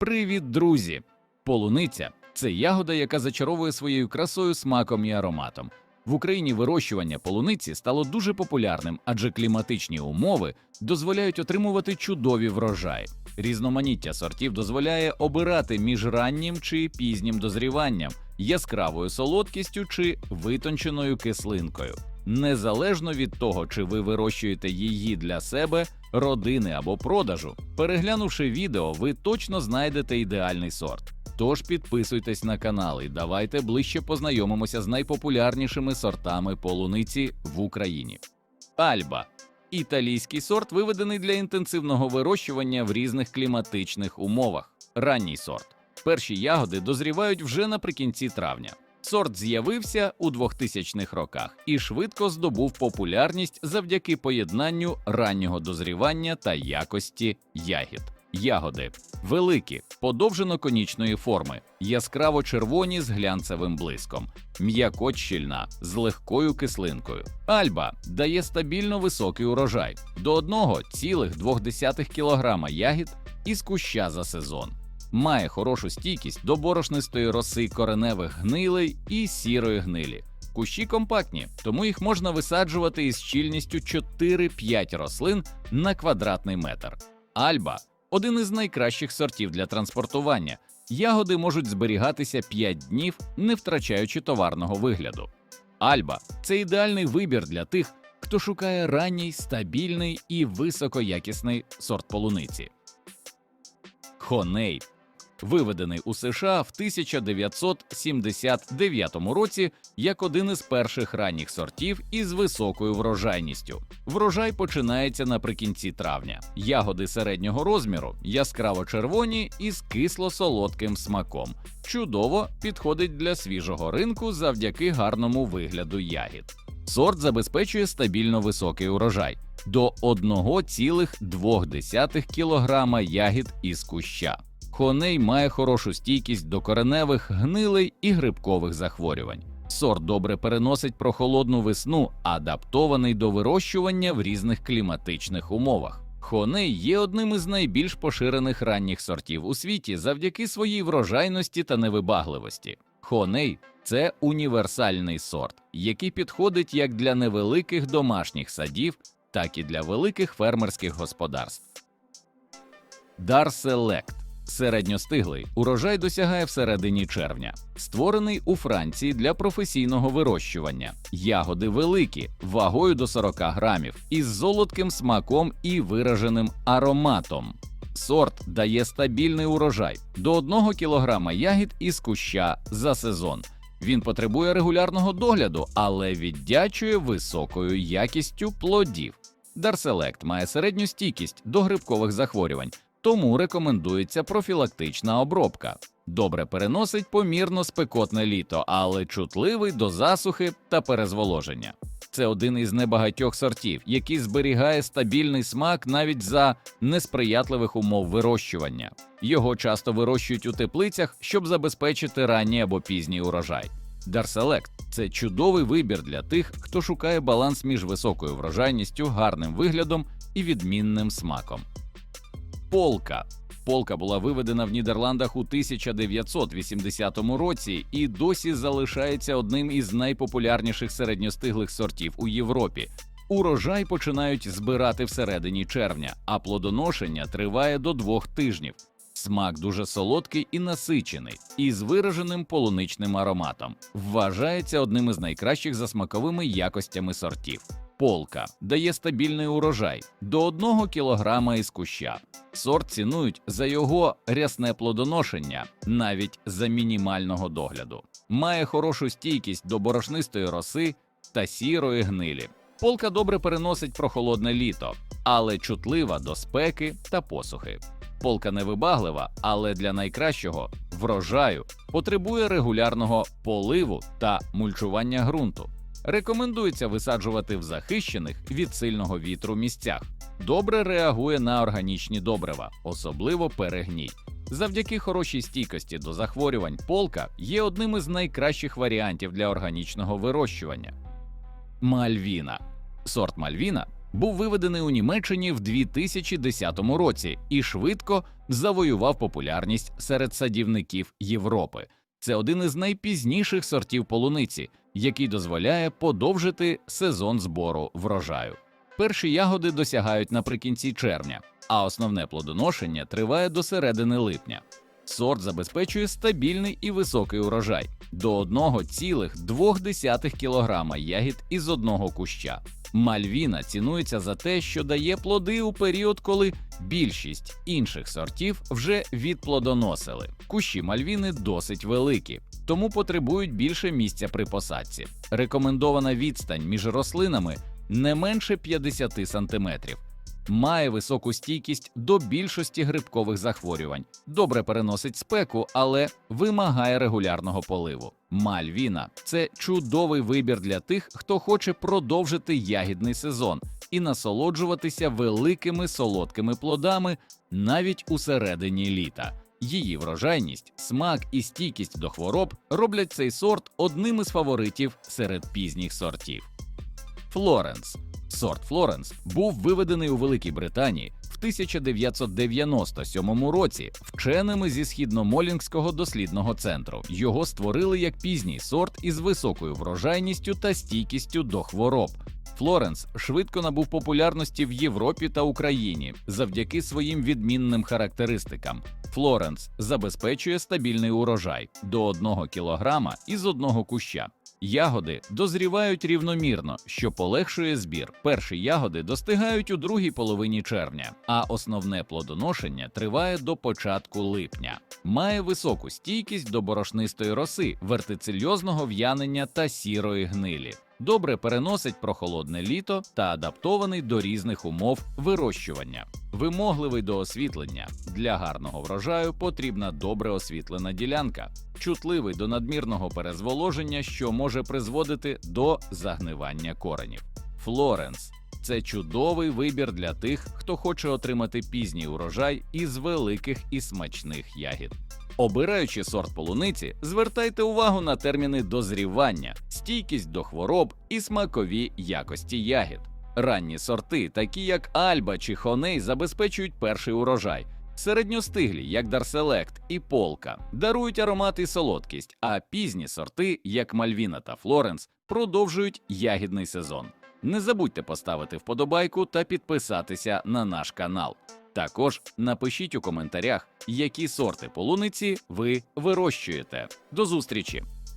Привіт, друзі! Полуниця це ягода, яка зачаровує своєю красою, смаком і ароматом. В Україні вирощування полуниці стало дуже популярним, адже кліматичні умови дозволяють отримувати чудові врожаї. Різноманіття сортів дозволяє обирати між раннім чи пізнім дозріванням, яскравою солодкістю чи витонченою кислинкою. Незалежно від того, чи ви вирощуєте її для себе, родини або продажу, переглянувши відео, ви точно знайдете ідеальний сорт. Тож підписуйтесь на канал і давайте ближче познайомимося з найпопулярнішими сортами полуниці в Україні. Альба італійський сорт, виведений для інтенсивного вирощування в різних кліматичних умовах. Ранній сорт. Перші ягоди дозрівають вже наприкінці травня. Сорт з'явився у 2000-х роках і швидко здобув популярність завдяки поєднанню раннього дозрівання та якості ягід. Ягоди великі, подовжено-конічної форми, яскраво червоні з глянцевим блиском, м'яко щільна з легкою кислинкою. Альба дає стабільно високий урожай до 1,2 кг ягід із куща за сезон. Має хорошу стійкість до борошнистої роси кореневих гнилей і сірої гнилі. Кущі компактні, тому їх можна висаджувати із щільністю 4-5 рослин на квадратний метр. Альба один із найкращих сортів для транспортування. Ягоди можуть зберігатися 5 днів, не втрачаючи товарного вигляду. Альба це ідеальний вибір для тих, хто шукає ранній, стабільний і високоякісний сорт полуниці. Хоней виведений у США в 1979 році як один із перших ранніх сортів із високою врожайністю. Врожай починається наприкінці травня. Ягоди середнього розміру, яскраво червоні із кисло-солодким смаком. Чудово підходить для свіжого ринку завдяки гарному вигляду ягід. Сорт забезпечує стабільно високий урожай до 1,2 кг ягід із куща. Хоней має хорошу стійкість до кореневих, гнилей і грибкових захворювань. Сорт добре переносить прохолодну весну, адаптований до вирощування в різних кліматичних умовах. Хоней є одним із найбільш поширених ранніх сортів у світі завдяки своїй врожайності та невибагливості. Хоней це універсальний сорт, який підходить як для невеликих домашніх садів, так і для великих фермерських господарств. Дар Селект середньостиглий урожай досягає всередині червня, створений у Франції для професійного вирощування. Ягоди великі, вагою до 40 грамів, із золотким смаком і вираженим ароматом. Сорт дає стабільний урожай до 1 кг ягід із куща за сезон. Він потребує регулярного догляду, але віддячує високою якістю плодів. Дарселект має середню стійкість до грибкових захворювань, тому рекомендується профілактична обробка. Добре переносить помірно спекотне літо, але чутливий до засухи та перезволоження. Це один із небагатьох сортів, який зберігає стабільний смак навіть за несприятливих умов вирощування. Його часто вирощують у теплицях, щоб забезпечити ранній або пізній урожай. Дарселект це чудовий вибір для тих, хто шукає баланс між високою врожайністю, гарним виглядом і відмінним смаком. Полка. Полка була виведена в Нідерландах у 1980 році і досі залишається одним із найпопулярніших середньостиглих сортів у Європі. Урожай починають збирати всередині червня, а плодоношення триває до двох тижнів. Смак дуже солодкий і насичений, із вираженим полуничним ароматом. Вважається одним із найкращих за смаковими якостями сортів. Полка дає стабільний урожай до 1 кг із куща. Сорт цінують за його рясне плодоношення, навіть за мінімального догляду. Має хорошу стійкість до борошнистої роси та сірої гнилі. Полка добре переносить прохолодне літо, але чутлива до спеки та посухи. Полка невибаглива, але для найкращого врожаю потребує регулярного поливу та мульчування ґрунту. Рекомендується висаджувати в захищених від сильного вітру місцях. Добре реагує на органічні добрива, особливо перегній. Завдяки хорошій стійкості до захворювань полка є одним із найкращих варіантів для органічного вирощування. Мальвіна. Сорт Мальвіна був виведений у Німеччині в 2010 році і швидко завоював популярність серед садівників Європи. Це один із найпізніших сортів полуниці, який дозволяє подовжити сезон збору врожаю. Перші ягоди досягають наприкінці червня, а основне плодоношення триває до середини липня. Сорт забезпечує стабільний і високий урожай до 1,2 кг ягід із одного куща. Мальвіна цінується за те, що дає плоди у період, коли більшість інших сортів вже відплодоносили. Кущі мальвіни досить великі, тому потребують більше місця при посадці. Рекомендована відстань між рослинами не менше 50 см. Має високу стійкість до більшості грибкових захворювань, добре переносить спеку, але вимагає регулярного поливу. Мальвіна це чудовий вибір для тих, хто хоче продовжити ягідний сезон і насолоджуватися великими солодкими плодами навіть у середині літа. Її врожайність, смак і стійкість до хвороб роблять цей сорт одним із фаворитів серед пізніх сортів. Флоренс Сорт Флоренс був виведений у Великій Британії в 1997 році вченими зі східномолінгського дослідного центру. Його створили як пізній сорт із високою врожайністю та стійкістю до хвороб. Флоренс швидко набув популярності в Європі та Україні завдяки своїм відмінним характеристикам. Флоренс забезпечує стабільний урожай до 1 кг із одного куща. Ягоди дозрівають рівномірно, що полегшує збір. Перші ягоди достигають у другій половині червня, а основне плодоношення триває до початку липня. Має високу стійкість до борошнистої роси, вертицильозного в'янення та сірої гнилі. Добре переносить прохолодне літо та адаптований до різних умов вирощування. Вимогливий до освітлення. Для гарного врожаю потрібна добре освітлена ділянка, чутливий до надмірного перезволоження, що може призводити до загнивання коренів. Флоренс це чудовий вибір для тих, хто хоче отримати пізній урожай із великих і смачних ягід. Обираючи сорт полуниці, звертайте увагу на терміни дозрівання, стійкість до хвороб і смакові якості ягід. Ранні сорти, такі як Альба чи Хоней, забезпечують перший урожай. Середньостиглі, як Дарселект і Полка, дарують аромат і солодкість, а пізні сорти, як Мальвіна та Флоренс, продовжують ягідний сезон. Не забудьте поставити вподобайку та підписатися на наш канал. Також напишіть у коментарях, які сорти полуниці ви вирощуєте. До зустрічі!